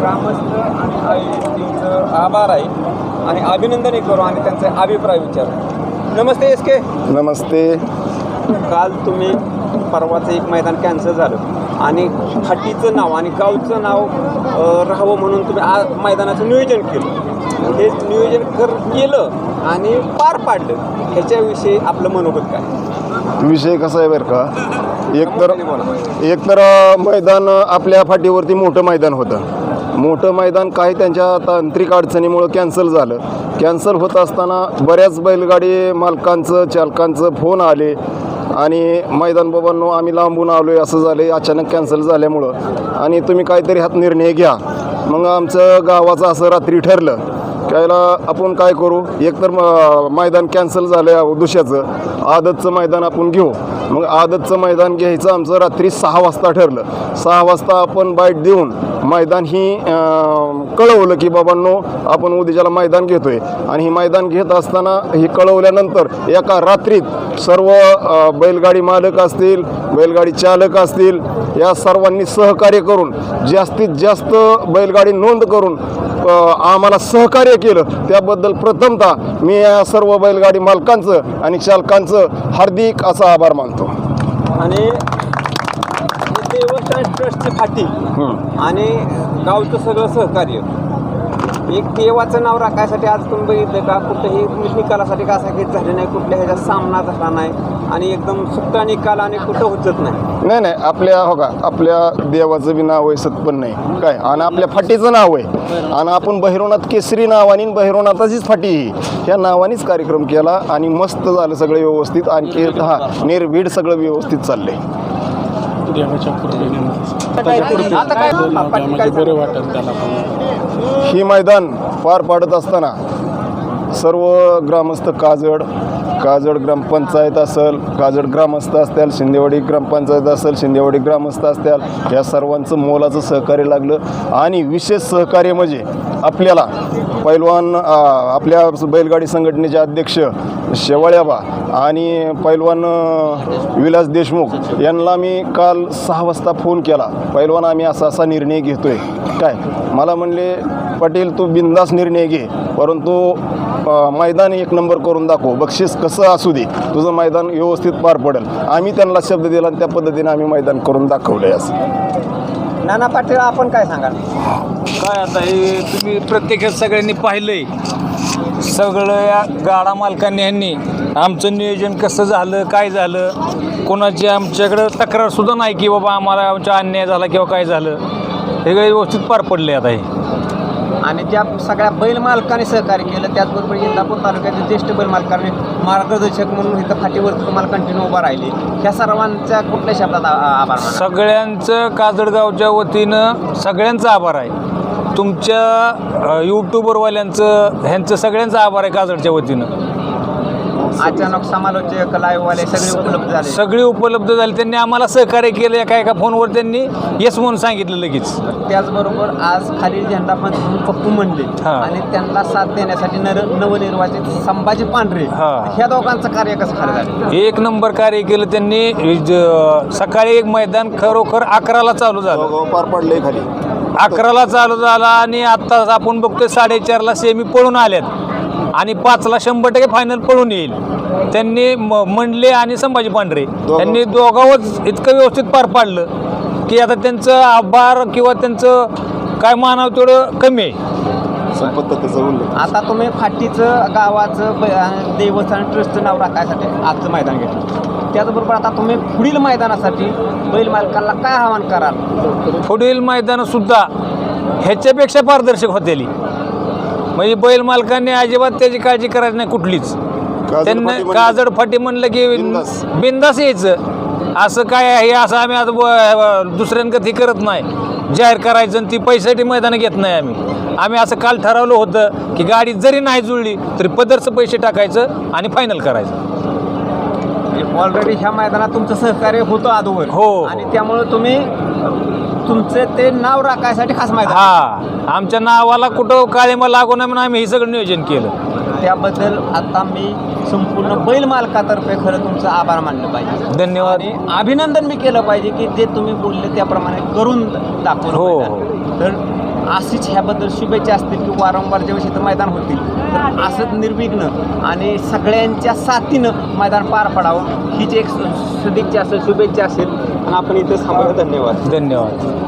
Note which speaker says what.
Speaker 1: ग्रामस्थ आणि आभार आहे. आणि अभिनंदनही करू आणि त्यांचे अभिप्राय विचारू. नमस्ते एस के.
Speaker 2: नमस्ते.
Speaker 1: काल तुम्ही परवाचं एक मैदान कॅन्सल झालं. आणि हट्टीचं नाव आणि गावचं नाव राहावं म्हणून तुम्ही आ मैदानाचं नियोजन केलं. हे नियोजन कर केलं आणि पार पाडलं. ह्याच्याविषयी आपलं मनोगत काय?
Speaker 2: विषय कसा आहे बरं का? एक तर
Speaker 1: मोठ्याने बोला.
Speaker 2: एक तर अ, मैदान आपल्या फाटीवरती मोठं मैदान होतं. मोठं मैदान काही त्यांच्या तांत्रिक अडचणीमुळं कॅन्सल झालं. कॅन्सल होत असताना बऱ्याच बैलगाडी मालकांचं चालकांचं फोन आले. आणि मैदान बाबांनो आम्ही लांबून आलो आहे असं झालं अचानक कॅन्सल झाल्यामुळं. आणि तुम्ही काहीतरी हात निर्णय घ्या. मग आमचं गावाचं असं रात्री ठरलं. त्याला आपण काय करू? एकतर म- मैदान कॅन्सल झालं दुसऱ्याचं. आदतचं मैदान आपण घेऊ. मग आदतचं मैदान घ्यायचं आमचं रात्री सहा वाजता ठरलं. सहा वाजता आपण बाईट देऊन मैदान ही कळवलं की बाबांनो आपण उद्याच्याला मैदान घेतोय. आणि ही मैदान घेत असताना ही कळवल्यानंतर एका रात्रीत सर्व बैलगाडी मालक असतील बैलगाडी चालक असतील या सर्वांनी सहकार्य करून जास्तीत जास्त बैलगाडी नोंद करून आम्हाला सहकार्य केलं. त्याबद्दल प्रथमतः मी या सर्व बैलगाडी मालकांचं आणि चालकांचं हार्दिक असा आभार मानतो.
Speaker 1: आणि देवस्थान ट्रस्टची फाटी आणि गावचं सगळं सहकार्य. एक देवाचं नाव राखायसाठी आज तुम्ही बघितलं का? कुठेही निकालासाठी का असा घेत झाले नाही कुठल्या ह्याचा सामना झाला नाही आणि एकदम सुट्टा निकाल आणि कुठं होतच नाही.
Speaker 2: नाही नाही आपल्या हो का आपल्या देवाचं बी नाव आहे सत्पन नाही. काय? आणि आपल्या फाटीचं नाव आहे. आणि आपण बहिरोनाथ केसरी नावाने आणि बहिरोनाथाचीच फाटी ही. ह्या नावानेच कार्यक्रम केला आणि मस्त झालं सगळं व्यवस्थित. आणखी हा निर्भीड सगळं व्यवस्थित चाललंय.
Speaker 3: देवाच्या कृपेने
Speaker 1: आता काय फाटी काय?
Speaker 3: बरं वाटत त्याला
Speaker 2: ही मैदान पार पाडत असताना सर्व ग्रामस्थ काजड काजड ग्रामपंचायत असेल काजड ग्रामस्थ असतील शिंदेवाडी ग्रामपंचायत असेल शिंदेवाडी ग्रामस्थ असतील या सर्वांचं मोलाचं सहकार्य लागलं. आणि विशेष सहकार्य म्हणजे आपल्याला पैलवान आपल्या बैलगाडी संघटनेचे अध्यक्ष शेवाळ्याबा आणि पैलवान विलास देशमुख यांना मी काल सहा वाजता फोन केला. पैलवान आम्ही असा असा निर्णय घेतोय. काय? मला म्हणले पाटील तू बिंदास निर्णय घे. परंतु मैदान एक नंबर करून दाखव. बक्षीस कसं असू दे? तुझं मैदान व्यवस्थित पार पडेल. आम्ही त्यांना शब्द दिला आणि त्या पद्धतीने आम्ही मैदान करून दाखवलं आहे असं.
Speaker 1: नाना पाटील आपण काय सांगाल?
Speaker 4: काय आता हे तुम्ही प्रत्येकात सगळ्यांनी पाहिलंय. सगळं या गाडा मालकांनी ह्यांनी आमचं नियोजन कसं झालं काय झालं? कोणाची आमच्याकडं तक्रारसुद्धा नाही की बाबा आम्हाला आमचा अन्याय झाला किंवा काय झालं. हे काही व्यवस्थित पार पडले आता हे.
Speaker 1: आणि ज्या सगळ्या बैलमालकाने सहकार्य केलं त्याचबरोबर इंदापूर तालुक्यातील ज्येष्ठ बैल मालकांनी मार्गदर्शक म्हणून इथं फाटीवरती तुम्हाला कंटिन्यू उभा राहिली. ह्या सर्वांच्या कुठल्या शब्दात आभार
Speaker 4: सगळ्यांचं काजडगावच्या वतीनं सगळ्यांचा आभार आहे. तुमच्या यूट्यूबरवाल्यांचं ह्यांचं सगळ्यांचा आभार आहे काजडच्या वतीनं.
Speaker 1: अचानक समालोचक लाईव्हवाले सगळे उपलब्ध झाले.
Speaker 4: सगळी उपलब्ध झाली. त्यांनी आम्हाला सहकार्य केलं एका एका फोनवर त्यांनी येस म्हणून सांगितलं लगेच.
Speaker 1: त्याचबरोबर आज खाली झेंडा पण घेऊन पप्पू म्हणले.
Speaker 4: हा.
Speaker 1: आणि त्यांना साथ देण्यासाठी नर नवनिर्वाचित संभाजी पांढरे
Speaker 4: हा.
Speaker 1: ह्या दोघांचं कार्य कसं खरं झालं?
Speaker 4: एक नंबर कार्य केलं त्यांनी. ज- सकाळी एक मैदान खरोखर अकराला चालू झालं.
Speaker 2: पार पडले खाली.
Speaker 4: अकराला चालू झाला आणि आत्ता आपण बघतोय साडेचारला सेमी पळून आल्यात. आणि पाचला शंभर टक्के फायनल पळून येईल. त्यांनी म- मंडले आणि संभाजी पांढरे त्यांनी दोघांवच इतकं व्यवस्थित पार पाडलं की आता त्यांचं आभार किंवा त्यांचं काय मानावं तेवढं कमी आहे.
Speaker 2: संपत्त त्याचा उल्लेख
Speaker 1: आता तुम्ही फाटीचं गावाचं देवस्थान ट्रस्टचं नाव राखायसाठी आजचं मैदान घेतलं. त्याचबरोबर आता तुम्ही पुढील मैदानासाठी बैल मालकांना काय आवाहन कराल?
Speaker 4: पुढील मैदानसुद्धा ह्याच्यापेक्षा पारदर्शक होतेली. म्हणजे बैल मालकांनी अजिबात त्याची काळजी करायची नाही कुठलीच. त्यांना
Speaker 2: म्हणजे
Speaker 4: काजड फाटी म्हणलं की
Speaker 2: बिनधास्त.
Speaker 4: बिंदास यायचं. असं काय आहे असं आम्ही आता ब- दुसऱ्यांकत करत नाही. जाहीर करायचं आणि ती पैशासाठी मैदानं घेत नाही आम्ही. आम्ही असं काल ठरवलं होतं की गाडी जरी नाही जुळली तरी पदरचं पैसे टाकायचं आणि फायनल करायचं.
Speaker 1: ऑलरेडी ह्या मैदानात तुमचं सहकार्य होतं अगोदर
Speaker 4: हो.
Speaker 1: आणि त्यामुळे तुम्ही तुमचे ते नाव राखायसाठी खास मैदान.
Speaker 4: हा आमच्या नावाला कुठं काळीमा लागू नये म्हणून आम्ही हे सगळं नियोजन केलं.
Speaker 1: त्याबद्दल आता मी संपूर्ण बैल मालकातर्फे खरं तुमचं आभार मानलं पाहिजे.
Speaker 4: धन्यवाद.
Speaker 1: आणि अभिनंदन मी केलं पाहिजे की जे तुम्ही बोलले त्याप्रमाणे करून दाखवलं
Speaker 4: हो,
Speaker 1: मैदान. तर अशीच ह्याबद्दल शुभेच्छा असतील की वारंवार जेव्हा इथं मैदान होतील तर असंच निर्विघ्न आणि सगळ्यांच्या साथीनं मैदान पार पडावं. हीच एक सदिच्छा असेल शुभेच्छा असेल. आणि आपण इथं थांबवलं धन्यवाद.
Speaker 4: धन्यवाद.